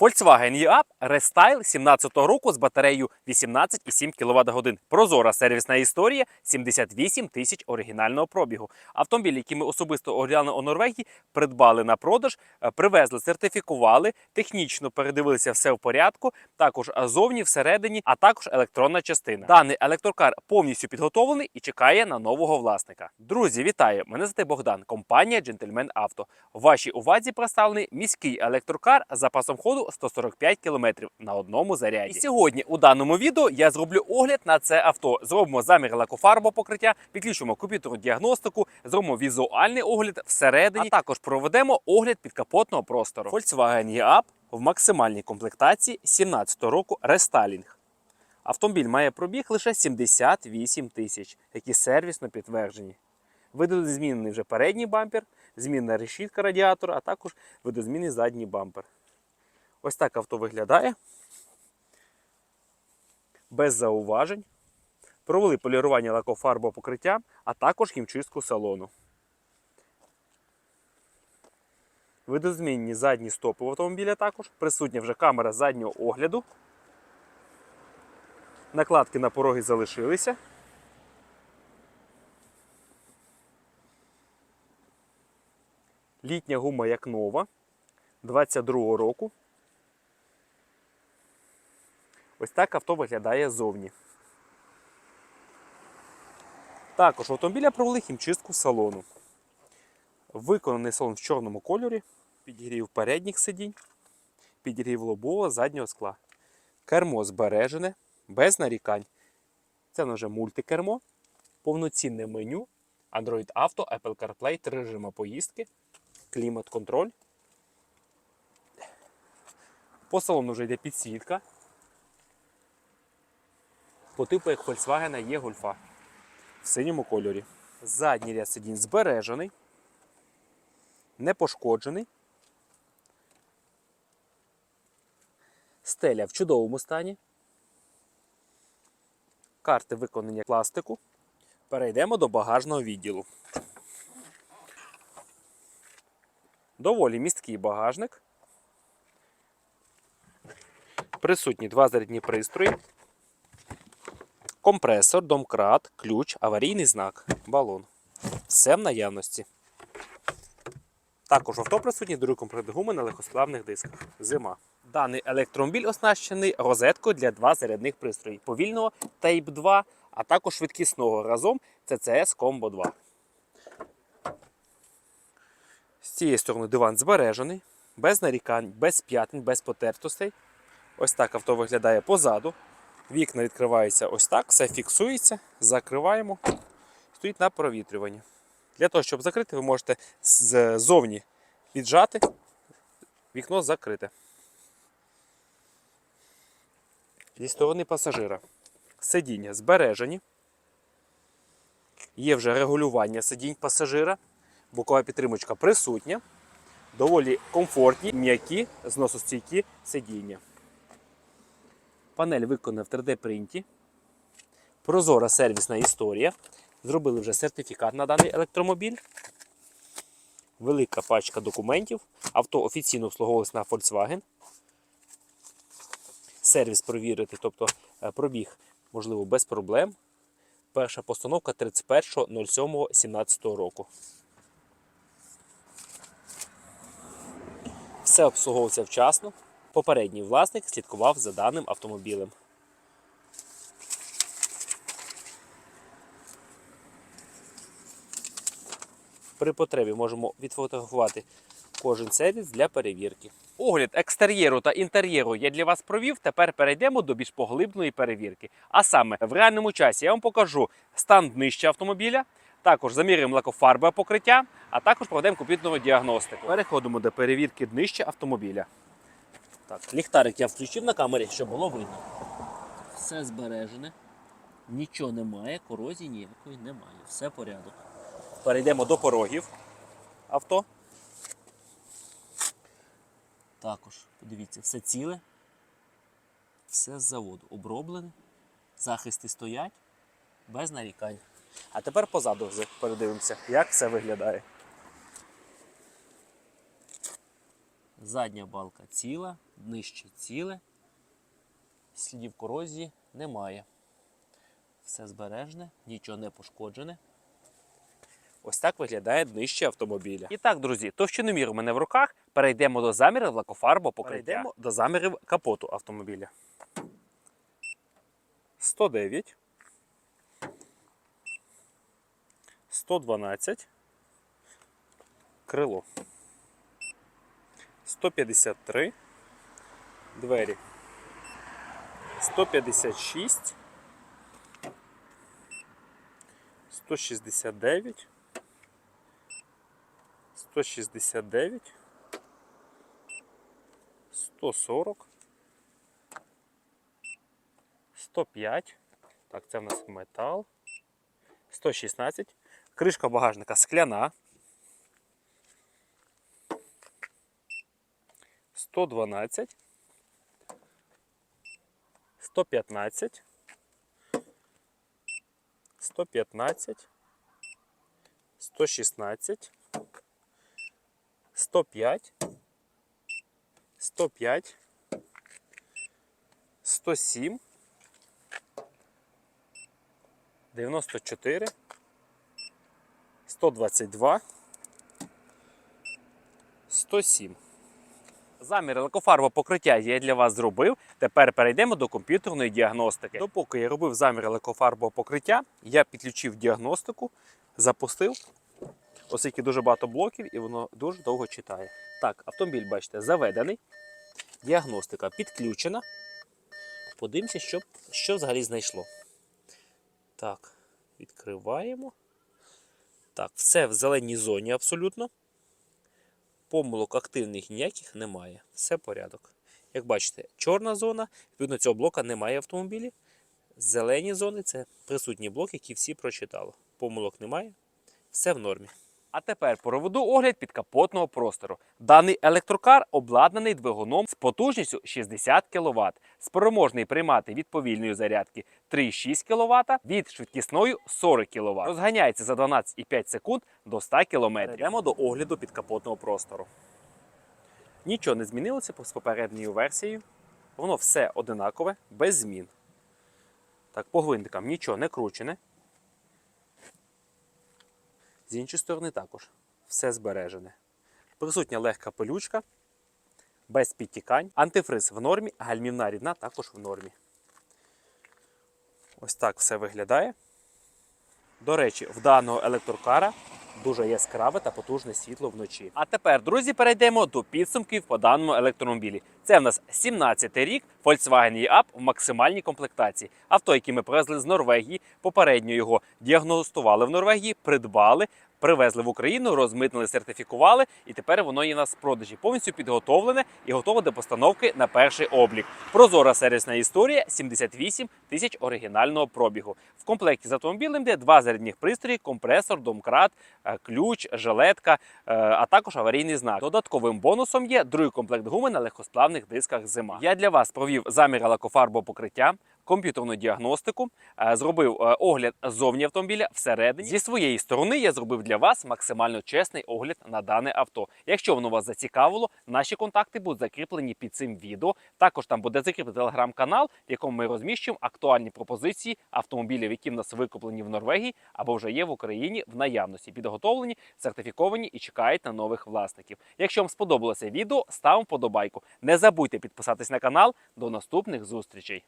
Volkswagen e-Up Restyle 17-го року з батареєю 18,7 кВт годин. Прозора сервісна історія 78 тисяч оригінального пробігу. Автомобіль, який ми особисто оглянули у Норвегії, придбали на продаж, е, привезли, сертифікували, технічно передивилися все в порядку. Також е, зовні, всередині, а також електронна частина. Даний електрокар повністю підготовлений і чекає на нового власника. Друзі, вітаю! Мене звати Богдан, компанія Gentleman Auto. Вашій увазі представлений міський електрокар з запасом ходу 145 км на одному заряді. І сьогодні у даному відео я зроблю огляд на це авто. Зробимо замір лакофарбового покриття, підключимо комп'ютерну діагностику, зробимо візуальний огляд всередині, а також проведемо огляд підкапотного простору. Volkswagen e-Up в максимальній комплектації 17 року рестайлінг. Автомобіль має пробіг лише 78 тисяч, які сервісно підтверджені. Видозмінений вже передній бампер, змінна решітка радіатора, а також видозмінний задній бампер. Ось так авто виглядає. Без зауважень. Провели полірування лакофарбового покриття, а також хімчистку салону. Видозмінні задні стопи в автомобіля також. Присутня вже камера заднього огляду. Накладки на пороги залишилися. Літня гума як нова 22 року. Ось так авто виглядає ззовні. Також автомобіля провели хімчистку салону. Виконаний салон в чорному кольорі, підігрів передніх сидінь, підігрів лобового заднього скла. Кермо збережене, без нарікань. Це вже мультикермо, повноцінне меню, Android Auto, Apple CarPlay, три режима поїздки, клімат-контроль. По салону вже йде підсвітка. По типу як Volkswagen є гольфа в синьому кольорі. Задній ряд сидінь збережений, не пошкоджений. Стеля в чудовому стані. Карти виконані пластику. Перейдемо до багажного відділу. Доволі місткий багажник. Присутні два зарядні пристрої. Компресор, домкрат, ключ, аварійний знак, балон. Все в наявності. Також авто присутні другий комплект гуми на легкосплавних дисках. Зима. Даний електромобіль оснащений розеткою для два зарядних пристрої повільного Type 2, а також швидкісного разом CCS Combo 2. З цієї сторони диван збережений, без нарікань, без п'ятин, без потертостей. Ось так авто виглядає позаду. Вікна відкриваються ось так, все фіксується, закриваємо, стоїть на провітрюванні. Для того, щоб закрити, ви можете ззовні віджати, вікно закрите. Зі сторони пасажира. Сидіння збережені. Є вже регулювання сидінь пасажира, бокова підтримочка присутня. Доволі комфортні, м'які, зносостійкі сидіння. Панель виконана в 3D принті. Прозора сервісна історія. Зробили вже сертифікат на даний електромобіль. Велика пачка документів. Авто офіційно обслуговувалось на Volkswagen. Сервіс провірити, тобто е, пробіг, можливо, без проблем. Перша постановка 31.07.17 року. Все обслуговувався вчасно. Попередній власник слідкував за даним автомобілем. При потребі можемо відфотографувати кожен сервіс для перевірки. Огляд екстер'єру та інтер'єру я для вас провів. Тепер перейдемо до більш поглибної перевірки. А саме в реальному часі я вам покажу стан днища автомобіля, також замірюємо лакофарбове покриття, а також проведемо комп'ютерну діагностику. Переходимо до перевірки днища автомобіля. Так, ліхтарик я включив на камері, щоб було видно. Все збережене, нічого немає, корозії ніякої немає. Все порядок. Перейдемо до порогів авто. Також, подивіться, все ціле, все з заводу оброблене, захисти стоять без нарікань. А тепер позаду вже передивимося, як все виглядає. Задня балка ціла, нижче ціле. Слідів корозії немає. Все збережне, нічого не пошкоджене. Ось так виглядає днище автомобіля. І так, друзі, товщиномір у мене в руках. Перейдемо до замірів лакофарбо покриття. Перейдемо до замірів капоту автомобіля. 109. 112. Крило. 153. Двері. 156. 169. 169. 140. 105. Так, це в нас метал. 116. Кришка багажника скляна. 112. 115. 115. 116. 105. 105. 107. 94. 122. 107. Заміри лакофарбового покриття я для вас зробив. Тепер перейдемо до комп'ютерної діагностики. Допоки я робив заміри лакофарбового покриття, я підключив діагностику, запустив, оскільки дуже багато блоків і воно дуже довго читає. Так, автомобіль, бачите, заведений. Діагностика підключена. Подивимося, що, що взагалі знайшло. Так, відкриваємо. Так, все в зеленій зоні абсолютно. Помилок активних ніяких немає. Все порядок. Як бачите, чорна зона, відповідно цього блока немає в автомобілі. Зелені зони це присутні блоки, які всі прочитали. Помилок немає, все в нормі. А тепер проведу огляд підкапотного простору. Даний електрокар обладнаний двигуном з потужністю 60 кВт, спроможний приймати від повільної зарядки 3,6 кВт, від швидкісної 40 кВт. Розганяється за 12,5 секунд до 100 км. Йдемо до огляду підкапотного простору. Нічого не змінилося з попередньою версією. Воно все одинакове, без змін. Так, по гвинтикам нічого не кручене. З іншої сторони також все збережене. Присутня легка пилючка, без підтікань. Антифриз в нормі, гальмівна рідна також в нормі. Ось так все виглядає. До речі, в даного електрокара дуже яскраве та потужне світло вночі. А тепер, друзі, перейдемо до підсумків по даному електромобілі. Це в нас 17-й рік Volkswagen e-Up в максимальній комплектації. Авто, які ми привезли з Норвегії, попередньо його діагностували в Норвегії, придбали. Привезли в Україну, розмитнили, сертифікували, і тепер воно є нас в продажі. Повністю підготовлене і готове до постановки на перший облік. Прозора сервісна історія 78 тисяч оригінального пробігу. В комплекті з автомобілем йде два зарядних пристрої, компресор, домкрат, е, ключ, жилетка, е, а також аварійний знак. Додатковим бонусом є другий комплект гуми на легкосплавних дисках зима. Я для вас провів замір лакофарбового покриття. Комп'ютерну діагностику, е, зробив е, огляд зовні автомобіля всередині. Зі своєї сторони я зробив для вас максимально чесний огляд на дане авто. Якщо воно вас зацікавило, наші контакти будуть закріплені під цим відео. Також там буде закріплений телеграм-канал, в якому ми розміщуємо актуальні пропозиції автомобілів, які в нас викуплені в Норвегії або вже є в Україні в наявності, підготовлені, сертифіковані і чекають на нових власників. Якщо вам сподобалося відео, ставимо вподобайку. Не забудьте підписатись на канал. До наступних зустрічей.